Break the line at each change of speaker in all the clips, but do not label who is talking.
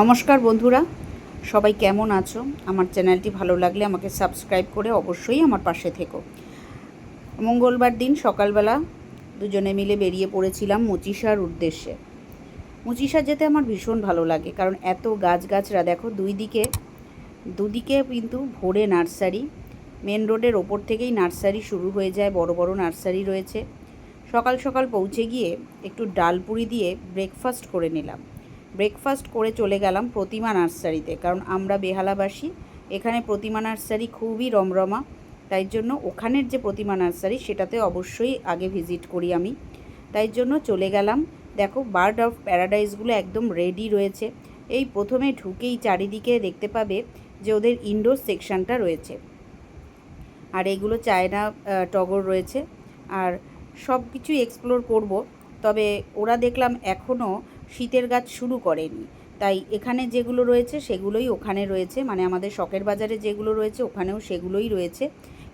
নমস্কার বন্ধুরা, সবাই কেমন আছো? আমার চ্যানেলটি ভালো লাগলে আমাকে সাবস্ক্রাইব করে অবশ্যই আমার পাশে থেকো। মঙ্গলবার দিন সকালবেলা দুজনে মিলে বেরিয়ে পড়েছিলাম মুচিসার উদ্দেশ্যে। মুচিসা যেতে আমার ভীষণ ভালো লাগে, কারণ এত গাছগাছরা দেখো দুই দিকে দুদিকে কিন্তু ভোরে নার্সারি। মেন রোডের ওপর থেকেই নার্সারি শুরু হয়ে যায়, বড় বড় নার্সারি রয়েছে। সকাল সকাল পৌঁছে গিয়ে একটু ডালপুরি দিয়ে ব্রেকফাস্ট করে নিলাম। ব্রেকফাস্ট করে চলে গেলাম প্রতিমা নার্সারিতে, কারণ আমরা বেহালাবাসী। এখানে প্রতিমা নার্সারি খুবই রমরমা, তাই জন্য ওখানের যে প্রতিমা নার্সারি সেটাতে অবশ্যই আগে ভিজিট করি আমি। তাই জন্য চলে গেলাম। দেখো বার্ড অফ প্যারাডাইসগুলো একদম রেডি রয়েছে। এই প্রথমে ঢুকেই চারিদিকে দেখতে পাবে যে ওদের ইনডোর সেকশনটা রয়েছে। আর এগুলো চায়না টগর রয়েছে। আর সব কিছুই এক্সপ্লোর করব। তবে ওরা দেখলাম এখনও শীতের গাছ শুরু করেনি। তাই এখানে যেগুলো রয়েছে সেগুলোই ওখানে রয়েছে। মানে আমাদের শখের বাজারে যেগুলো রয়েছে ওখানেও সেগুলোই রয়েছে।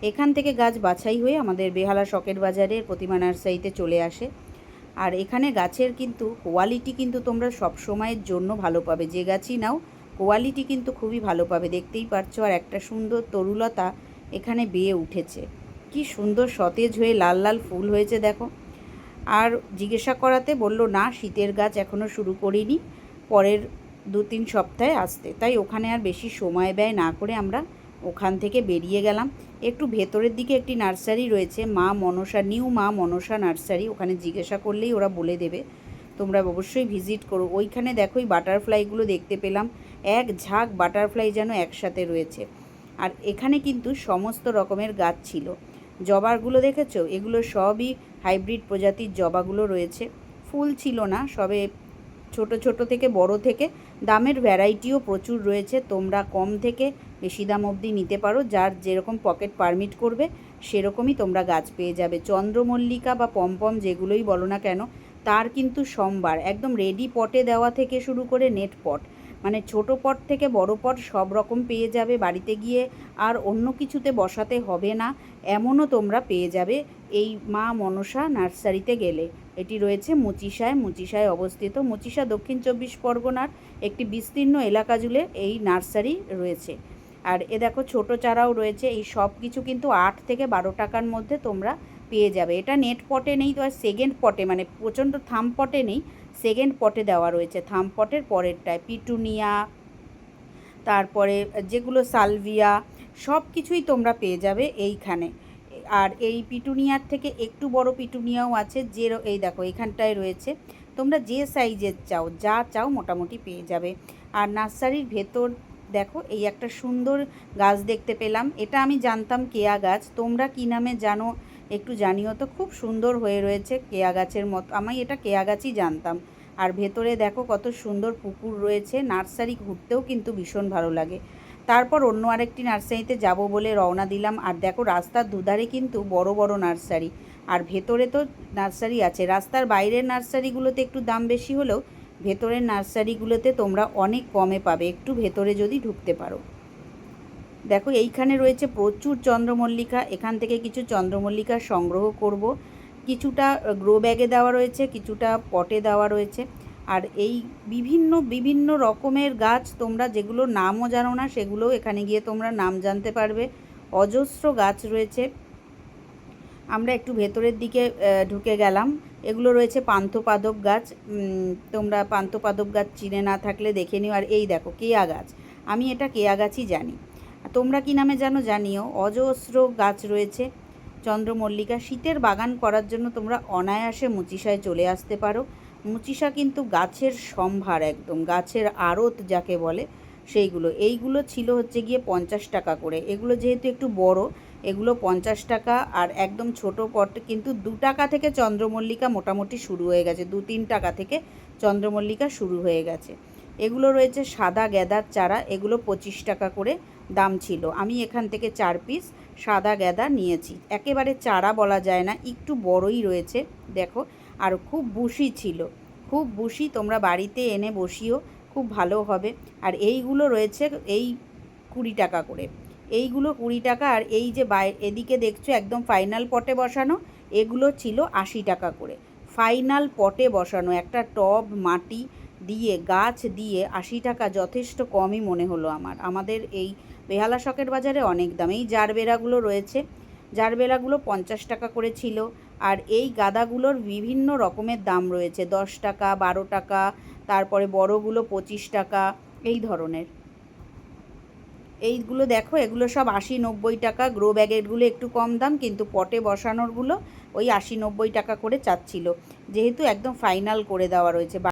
এখান থেকে গাছ বাছাই হয়ে আমাদের বেহালা শখের বাজারের প্রতিমা নার্সারিতে চলে আসে। আর এখানে গাছের কিন্তু কোয়ালিটি কিন্তু তোমরা সব সময়ের জন্য ভালো পাবে। যে গাছই নাও কোয়ালিটি কিন্তু খুবই ভালো পাবে। দেখতেই পারছ আর একটা সুন্দর তরুলতা এখানে বেয়ে উঠেছে। কি সুন্দর সতেজ হয়ে লাল লাল ফুল হয়েছে দেখো। আর জিজ্ঞাসা করাতে বলল, না, শীতের গাছ এখনও শুরু করিনি, পরের দু তিন সপ্তাহে আসতে। তাই ওখানে আর বেশি সময় ব্যয় না করে আমরা ওখান থেকে বেরিয়ে গেলাম। একটু ভেতরের দিকে একটি নার্সারি রয়েছে, মা মনসা, নিউ মা মনসা নার্সারি। ওখানে জিজ্ঞাসা করলেই ওরা বলে দেবে, তোমরা অবশ্যই ভিজিট করো। ওইখানে দেখো এই বাটারফ্লাইগুলো দেখতে পেলাম, এক ঝাঁক বাটারফ্লাই যেন একসাথে রয়েছে। আর এখানে কিন্তু সমস্ত রকমের গাছ ছিল। জবাগুলো দেখেছ? এগুলো সবই হাইব্রিড প্রজাতির জবাগুলো রয়েছে। ফুল ছিল না, সবে ছোট ছোট থেকে বড় থেকে। দামের ভ্যারাইটিও প্রচুর রয়েছে। তোমরা কম থেকে বেশি দাম অবধি নিতে পারো। যার যেরকম পকেট পারমিট করবে, সেরকমই তোমরা গাছ পেয়ে যাবে। চন্দ্রমল্লিকা বা পমপম যেগুলোই বলো না কেন, তার কিন্তু সোমবার, একদম রেডি পটে দেওয়া থেকে শুরু করে নেট পট মানে ছোট পট থেকে বড় পট সব রকম পেয়ে যাবে বাড়িতে গিয়ে, আর অন্য কিছুতে বসাতে হবে না। এমনও তোমরা পেয়ে যাবে এই মা মনসা নার্সারিতে গেলে। এটি রয়েছে মুচিসায় মুচিসায় অবস্থিত মুচিসা দক্ষিণ চব্বিশ পরগনার একটি বিস্তীর্ণ এলাকা জুড়ে এই নার্সারি রয়েছে। আর এ দেখো ছোট চারাও রয়েছে। এই সব কিছু কিন্তু আট থেকে বারো টাকার মধ্যে তোমরা পেয়ে যাবে। এটা নেট পটে নেই, তো আর সেকেন্ড পটে মানে প্রচণ্ড থাম পটে নেই। সেকেন্ড পটে দেওয়া রয়েছে। থাম পটের পরেরটায় পিটুনিয়া, তারপরে যেগুলো সালভিয়া সব কিছুই তোমরা পেয়ে যাবে এইখানে। আর এই পিটুনিয়ার থেকে একটু বড় পিটুনিয়াও আছে যে এই দেখো, এখানটায় রয়েছে। তোমরা যে সাইজের চাও, যা চাও মোটামুটি পেয়ে যাবে। আর নার্সারির ভেতর, দেখো, এই একটা সুন্দর গাছ দেখতে পেলাম। এটা আমি জানতাম কেয়া গাছ। তোমরা কী নামে জানো? একটু জানিও তো, খুব সুন্দর হয়ে রয়েছে কেয়া গাছের মতো, আমি এটা কেয়া গাছই জানতাম। আর ভেতরে দেখো কত সুন্দর পুকুর রয়েছে, নার্সারি ঘুরতেও কিন্তু ভীষণ ভালো লাগে। তারপর অন্য আরেকটি নার্সারিতে যাব বলে রওনা দিলাম, আর দেখো রাস্তার দুধারে কিন্তু বড় বড় নার্সারি। আর ভেতরে তো নার্সারি আছে, রাস্তার বাইরের নার্সারিগুলোতে একটু দাম বেশি হলেও ভেতরের নার্সারিগুলোতে তোমরা অনেক কমে পাবে, একটু ভেতরে যদি ঢুকতে পারো। দেখো, এইখানে রয়েছে প্রচুর চন্দ্রমল্লিকা। এখান থেকে কিছু চন্দ্রমল্লিকা সংগ্রহ করব। কিছুটা গ্রো ব্যাগে দেওয়া রয়েছে, কিছুটা পটে দেওয়া রয়েছে। আর এই বিভিন্ন বিভিন্ন রকমের গাছ তোমরা, যেগুলো নামও জানো না, সেগুলোও এখানে গিয়ে তোমরা নাম জানতে পারবে। অজস্র গাছ রয়েছে। আমরা একটু ভেতরের দিকে ঢুকে গেলাম। এগুলো রয়েছে পান্থপাদক গাছ। তোমরা পান্থপাদক গাছ চিনে না থাকলে দেখে নিও। আর এই দেখো, কেয়া গাছ। আমি এটা কেয়া গাছই জানি। তোমরা কি নামে জানো জানিও। অজস্র গাছ রয়েছে। চন্দ্রমল্লিকা, শীতের বাগান করার জন্য তোমরা অনায়াসে মুচিসায় চলে আসতে পারো। মুচিসা কিন্তু গাছের সম্ভার একদম, গাছের আড়ত যাকে বলে সেইগুলো। এইগুলো ছিল হচ্ছে গিয়ে পঞ্চাশ টাকা করে। এগুলো যেহেতু একটু বড়, এগুলো পঞ্চাশ টাকা আর একদম ছোট পট কিন্তু দু টাকা থেকে চন্দ্রমল্লিকা মোটামুটি শুরু হয়ে গেছে। দু তিন টাকা থেকে চন্দ্রমল্লিকা শুরু হয়ে গেছে। এগুলো রয়েছে সাদা গ্যাদার চারা, এগুলো পঁচিশ টাকা করে। দাম ছিল। আমি এখান থেকে চার পিস সাদা গ্যাদা নিয়েছি। একেবারে চারা বলা যায় না, একটু বড়ই রয়েছে, দেখো। আর খুব বুশি ছিল। খুব বুশি তোমরা বাড়িতে এনে বসিও, খুব ভালো হবে। আর এইগুলো রয়েছে এই কুড়ি টাকা করে। এইগুলো কুড়ি টাকা, আর এই যে বাই, এদিকে দেখছ একদম ফাইনাল পটে বসানো, এগুলো ছিল আশি টাকা করে। ফাইনাল পটে বসানো, একটা টব, মাটি দিয়ে, গাছ দিয়ে আশি টাকা যথেষ্ট কমই মনে হলো আমার। আমাদের এই বেহালা শখের বাজারে অনেক দাম এই জারবেরাগুলো রয়েছে জারবেরাগুলো পঞ্চাশ টাকা করে ছিল আর এই গাদাগুলোর বিভিন্ন রকমের দাম রয়েছে, দশ টাকা, বারো টাকা, তারপরে বড়গুলো পঁচিশ টাকা, এই ধরনের। এইগুলো দেখো, এগুলো সব আশি নব্বই টাকা গ্রো ব্যাগেরগুলো একটু কম দাম, কিন্তু পটে বসানোরগুলো ওই আশি নব্বই টাকা করে চাচ্ছিল। যেহেতু একদম ফাইনাল করে দেওয়া রয়েছে।